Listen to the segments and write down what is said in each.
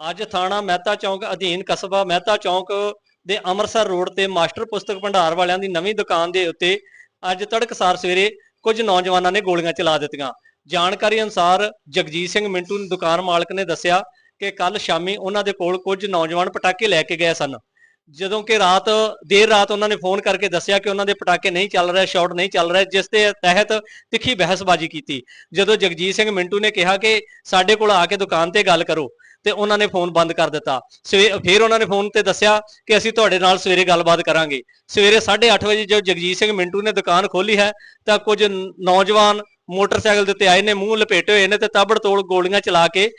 ਅੱਜ ਥਾਣਾ ਮਹਿਤਾ ਚੌਂਕ ਅਧੀਨ ਕਸਬਾ ਮਹਿਤਾ ਚੌਂਕ ਦੇ ਅੰਮ੍ਰਿਤਸਰ ਰੋਡ ਤੇ ਮਾਸਟਰ ਪੁਸਤਕ ਭੰਡਾਰ ਵਾਲਿਆਂ ਦੀ ਨਵੀਂ ਦੁਕਾਨ ਦੇ ਉੱਤੇ ਅੱਜ ਤੜਕਸਾਰ ਸਵੇਰੇ ਕੁਝ ਨੌਜਵਾਨਾਂ ਨੇ ਗੋਲੀਆਂ ਚਲਾ ਦਿੱਤੀਆਂ। ਜਾਣਕਾਰੀ ਅਨੁਸਾਰ ਜਗਜੀਤ ਸਿੰਘ ਮਿੰਟੂ ਨੂੰ ਦੁਕਾਨ ਮਾਲਕ ਨੇ ਦੱਸਿਆ ਕਿ ਕੱਲ ਸ਼ਾਮੀ ਉਹਨਾਂ ਦੇ ਕੋਲ ਕੁਝ ਨੌਜਵਾਨ ਪਟਾਕੇ ਲੈ ਕੇ ਗਏ ਸਨ। ਜਦੋਂ ਕਿ ਰਾਤ, ਦੇਰ ਰਾਤ ਉਹਨਾਂ ਨੇ ਫੋਨ ਕਰਕੇ ਦੱਸਿਆ ਕਿ ਉਹਨਾਂ ਦੇ ਪਟਾਕੇ ਨਹੀਂ ਚੱਲ ਰਹੇ, ਸ਼ਾਟ ਨਹੀਂ ਚੱਲ ਰਹੇ, ਜਿਸ ਦੇ ਤਹਿਤ ਤਿੱਖੀ ਬਹਿਸਬਾਜ਼ੀ ਕੀਤੀ। ਜਦੋਂ ਜਗਜੀਤ ਸਿੰਘ ਮਿੰਟੂ ਨੇ ਕਿਹਾ ਕਿ ਸਾਡੇ ਕੋਲ ਆ ਕੇ ਦੁਕਾਨ ਤੇ ਗੱਲ ਕਰੋ ਤੇ ਉਹਨਾਂ ਨੇ ਫੋਨ ਬੰਦ ਕਰ ਦਿੱਤਾ। ਸਵੇ, ਫਿਰ ਉਹਨਾਂ ਨੇ ਫੋਨ ਤੇ ਦੱਸਿਆ ਕਿ ਅਸੀਂ ਤੁਹਾਡੇ ਨਾਲ ਸਵੇਰੇ ਗੱਲਬਾਤ ਕਰਾਂਗੇ। ਸਵੇਰੇ 8:30 ਵਜੇ ਜਦੋਂ ਜਗਜੀਤ ਸਿੰਘ ਮਿੰਟੂ ਨੇ ਦੁਕਾਨ ਖੋਲੀ ਹੈ, ਤਾਂ ਕੁਝ ਨੌਜਵਾਨ ਮੋਟਰਸਾਈਕਲ ਦੇ ਉੱਤੇ ਆਏ ਨੇ, ਮੂੰਹ ਲਪੇਟੇ ਹੋਏ ਨੇ ਤੇ ਤਾਬੜਤੋੜ ਗੋਲੀਆਂ ਚਲਾ ਕੇ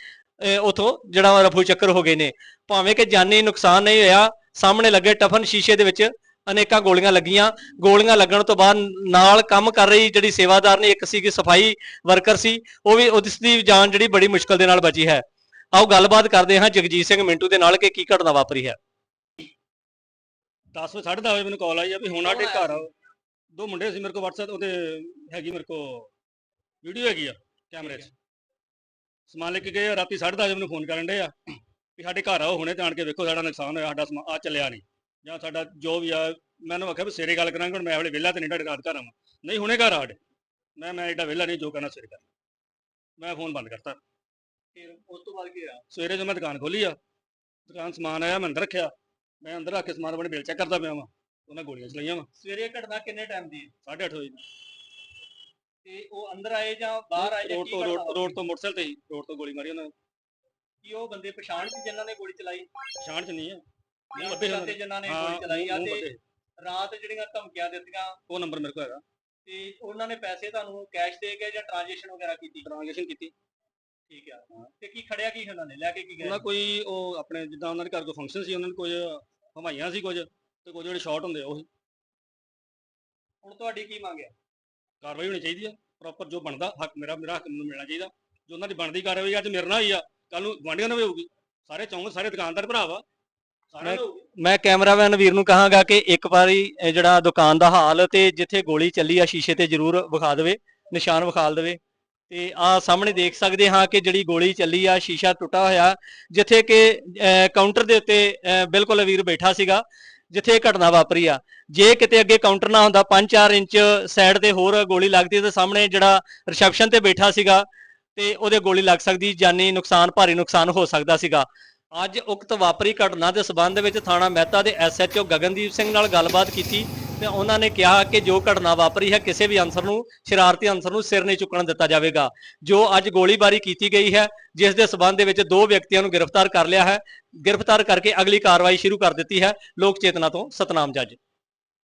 ਉਥੋਂ ਜਿਹੜਾ ਰਫੂ ਚੱਕਰ ਹੋ ਗਏ ਨੇ। ਭਾਵੇਂ ਕਿ ਜਾਨੀ ਨੁਕਸਾਨ ਨਹੀਂ ਹੋਇਆ, ਸਾਹਮਣੇ ਲੱਗੇ ਟਫਨ ਸ਼ੀਸ਼ੇ ਦੇ ਵਿੱਚ ਅਨੇਕਾਂ ਗੋਲੀਆਂ ਲੱਗੀਆਂ। ਗੋਲੀਆਂ ਲੱਗਣ ਤੋਂ ਬਾਅਦ ਨਾਲ ਕੰਮ ਕਰ ਰਹੀ ਜਿਹੜੀ ਸੇਵਾਦਾਰ ਨੇ, ਇੱਕ ਸੀ ਕਿ ਸਫ਼ਾਈ ਵਰਕਰ ਸੀ, ਉਹ ਵੀ ਉਸ ਦੀ ਜਾਨ ਜਿਹੜੀ ਬੜੀ ਮੁਸ਼ਕਲ ਦੇ ਨਾਲ ਬਚੀ ਹੈ। ਆਓ ਗੱਲਬਾਤ ਕਰਦੇ ਹਾਂ ਜਗਜੀਤ ਸਿੰਘ ਮਿੰਟੂ ਦੇ ਨਾਲ ਕਿ ਕੀ ਘਟਨਾ ਵਾਪਰੀ ਹੈ। 10 ਵਜੇ 10:30 ਵਜੇ ਮੈਨੂੰ ਕਾਲ ਆਈ ਆ ਵੀ ਹੁਣ ਸਾਡੇ ਘਰ ਆਓ ਦੋ ਮੁੰਡੇ ਸੀ ਮੇਰੇ ਕੋਲ WhatsApp ਉਹਦੇ ਹੈਗੀ ਮੇਰੇ ਕੋਲ ਵੀਡੀਓ ਹੈਗੀ ਆ ਕੈਮਰੇ 'ਚ। ਸਮਾਨ ਲੈ ਕੇ ਗਏ ਰਾਤੀ 10:30 ਵਜੇ ਮੈਨੂੰ ਫੋਨ ਕਰਨ ਡੇ ਆ ਵੀ ਸਾਡੇ ਘਰ ਆਓ ਹੁਣੇ ਜਾਣ ਕੇ ਵੇਖੋ ਸਾਡਾ ਨੁਕਸਾਨ ਹੋਇਆ ਸਾਡਾ ਸਮਾਨ ਆ ਚੱਲਿਆ ਨਹੀਂ। ਜਾਂ ਸਾਡਾ ਜੋ ਵੀ ਆ ਮੈਨੂੰ ਆਖਿਆ ਵੀ ਸਵੇਰੇ ਗੱਲ ਕਰਾਂਗੇ ਹੁਣ ਮੈਂ ਹਲੇ ਵਿਹਲਾ ਤੇ ਨਹੀਂ ਤੁਹਾਡੇ ਰਾਤ ਘਰ ਆਵਾਂ। ਨਹੀਂ ਹੁਣੇ ਘਰ ਆ ਸਾਡੇ। ਮੈਂ ਮੈਂ ਏਡਾ ਵਿਹਲਾ ਨਹੀਂ ਜੋ ਕਰਨਾ ਸਵੇਰੇ ਕਰ। ਮੈਂ ਫੋਨ ਬੰਦ ਕਰਤਾ। ਫਿਰ ਉਸ ਤੋਂ ਬਾਅਦ ਕੀ ਹੋਇਆ? ਸਵੇਰੇ ਜਦੋਂ ਮੈਂ ਦੁਕਾਨ ਖੋਲੀ ਆ ਦੁਕਾਨ ਸਮਾਨ ਆਇਆ ਮੈਂ ਅੰਦਰ ਰੱਖਿਆ ਮੈਂ ਅੰਦਰ ਰੱਖ ਕੇ ਸਮਾਨ ਆਪਣੇ ਬਿੱਲ ਚੈੱਕ ਕਰਦਾ ਪਿਆ ਵਾਂ ਉਹਨਾਂ ਗੋਲੀਆਂ ਚਲਾਈਆਂ ਵਾ। ਸਵੇਰੇ ਇਹ ਘਟਨਾ ਕਿੰਨੇ ਟਾਈਮ ਦੀ ਹੈ? 8:30 ਵਜੇ। ਤੇ ਉਹ ਅੰਦਰ ਆਏ ਜਾਂ ਬਾਹਰ ਆਏ ਜਾਂ ਰੋਡ ਕੀ ਤੋਂ ਘਟਨਾ ਰੋਡ ਰੋਡ ਤੋਂ ਮੋਟਰਸਾਈਕਲ ਤੇ ਹੀ ਰੋਡ ਤੋਂ ਗੋਲੀ ਮਾਰੀ ਉਹਨਾਂ ਨੇ। ਕੀ ਉਹ ਬੰਦੇ ਪਛਾਣ ਸੀ ਜਿਨ੍ਹਾਂ ਨੇ ਗੋਲੀ ਚਲਾਈ? ਪਛਾਣ ਚ ਨਹੀਂ ਆ ਨਹੀਂ ਬੱਦੇ ਉਹਨਾਂ ਨੇ। ਜਿਨ੍ਹਾਂ ਨੇ ਹਾਂ ਗੋਲੀ ਚਲਾਈ ਆ ਮੂੰਹ ਤੇ। ਰਾਤ ਜਿਹੜੀਆਂ ਧਮਕੀਆਂ ਦਿੱਤੀਆਂ। ਉਹ ਨੰਬਰ ਮੇਰੇ ਕੋਲ ਹੈਗਾ। ਤੇ ਉਹਨਾਂ ਨੇ ਪੈਸੇ ਤੁਹਾਨੂੰ ਕੈਸ਼ ਦੇ ਕੇ ਜਾਂ ਟ੍ਰਾਂਜੈਕਸ਼ਨ ਵਗੈਰਾ ਕੀਤੀ? ਟ੍ਰਾਂਜੈਕਸ਼ਨ ਕੀਤੀ। ਠੀਕ ਆ। ਤੇ ਕੀ ਖੜਿਆ ਕੀ ਉਹਨਾਂ ਨੇ? ਲੈ ਕੇ ਕੀ ਗਏ? ਉਹਨਾਂ ਕੋਈ ਉਹ ਆਪਣੇ ਜਿੱਦਾਂ ਉਹਨਾਂ ਦੇ ਘਰ ਕੋਈ ਫੰਕਸ਼ਨ ਸੀ ਉਹਨਾਂ ਨੇ ਕੁਝ ਹਵਾਈਆਂ ਸੀ ਕੁਝ ਤੇ ਕੁਝ ਜਿਹੜੇ ਸ਼ਾਰਟ ਹੁੰਦੇ ਆ ਉਹ ਹੁਣ ਤੁਹਾਡੀ ਕੀ ਮੰਗ ਹੈ? ਕਾਰਵਾਈ ਹੋਣੀ ਚਾਹੀਦੀ ਆ ਪ੍ਰੋਪਰ ਜੋ ਬਣਦਾ ਹੱਕ ਮੇਰਾ ਮੇਰਾ ਹੱਕ ਮੈਨੂੰ ਮਿਲਣਾ ਚਾਹੀਦਾ। ਜੋ ਉਹਨਾਂ ਦੀ ਬਣਦੀ ਕਾਰਵਾਈ ਅੱਜ ਮੇਰੇ ਨਾਲ ਹੋਈ ਆ ਕੱਲ ਨੂੰ ਗੁਆਂਢੀਆਂ ਨਾਲ ਵੀ ਹੋਊਗੀ। ਸਾਰੇ ਚੌਂਕ ਸਾਰੇ ਦੁਕਾਨਦਾਰ ਭਰਾ ਵਾ ਸਾਰਿਆਂ ਹੋਊਗੀ। ਮੈਂ ਕੈਮਰਾਮੈਨ ਵੀਰ ਨੂੰ ਕਹਾਂਗਾ ਕਿ ਇੱਕ ਵਾਰੀ ਇਹ ਜਿਹੜਾ ਦੁਕਾਨ ਦਾ ਹਾਲ ਤੇ ਜਿੱਥੇ ਗੋਲੀ ਚੱਲੀ ਆ ਸ਼ੀਸ਼ੇ ਤੇ ਜ਼ਰੂਰ ਵਿਖਾ ਦੇਵੇ ਨਿਸ਼ਾਨ ਵਿਖਾ ਦੇਵੇ। ਤੇ ਆ ਸਾਹਮਣੇ ਦੇਖ ਸਕਦੇ ਹਾਂ ਕਿ ਜਿਹੜੀ ਗੋਲੀ ਚੱਲੀ ਆ, ਸ਼ੀਸ਼ਾ ਟੁੱਟਾ ਹੋਇਆ, ਜਿੱਥੇ ਕਿ ਕਾਊਂਟਰ ਦੇ ਉੱਤੇ ਬਿਲਕੁਲ ਅਵੀਰ ਬੈਠਾ ਸੀਗਾ, ਜਿੱਥੇ ਇਹ ਘਟਨਾ ਵਾਪਰੀ ਆ। ਜੇ ਕਿਤੇ ਅੱਗੇ ਕਾਊਂਟਰ ਨਾ ਹੁੰਦਾ 5-4 ਇੰਚ ਸਾਈਡ ਤੇ ਹੋਰ ਗੋਲੀ ਲੱਗਦੀ ਤੇ ਸਾਹਮਣੇ ਜਿਹੜਾ ਰਿਸੈਪਸ਼ਨ ਤੇ ਬੈਠਾ ਸੀਗਾ, ਤੇ ਉਹਦੇ ਗੋਲੀ ਲੱਗ ਸਕਦੀ, ਜਾਨੀ ਨੁਕਸਾਨ, ਭਾਰੀ ਨੁਕਸਾਨ ਹੋ ਸਕਦਾ ਸੀਗਾ। ਅੱਜ ਉਕਤ ਵਾਪਰੀ ਘਟਨਾ ਦੇ ਸਬੰਧ ਵਿੱਚ ਥਾਣਾ ਮਹਿਤਾ ਦੇ ਐਸਐਚਓ ਗਗਨਦੀਪ ਸਿੰਘ ਨਾਲ ਗੱਲਬਾਤ ਕੀਤੀ। ਤੇ ਉਹਨਾਂ ਨੇ ਕਿਹਾ ਕਿ ਜੋ ਘਟਨਾ ਵਾਪਰੀ ਹੈ, ਕਿਸੇ ਵੀ ਅਨਸਰ ਨੂੰ, ਸ਼ਰਾਰਤੀ ਅਨਸਰ ਨੂੰ ਸਿਰ ਨਹੀਂ ਚੁੱਕਣ ਦਿੱਤਾ ਜਾਵੇਗਾ। ਜੋ ਅੱਜ ਗੋਲੀਬਾਰੀ ਕੀਤੀ ਗਈ ਹੈ, ਜਿਸ ਦੇ ਸਬੰਧ ਦੇ ਵਿੱਚ ਦੋ ਵਿਅਕਤੀਆਂ ਨੂੰ ਗ੍ਰਿਫਤਾਰ ਕਰ ਲਿਆ ਹੈ। ਗ੍ਰਿਫਤਾਰ ਕਰਕੇ ਅਗਲੀ ਕਾਰਵਾਈ ਸ਼ੁਰੂ ਕਰ ਦਿੱਤੀ ਹੈ। ਲੋਕ ਚੇਤਨਾ ਤੋਂ ਸਤਨਾਮ ਜੱਜ।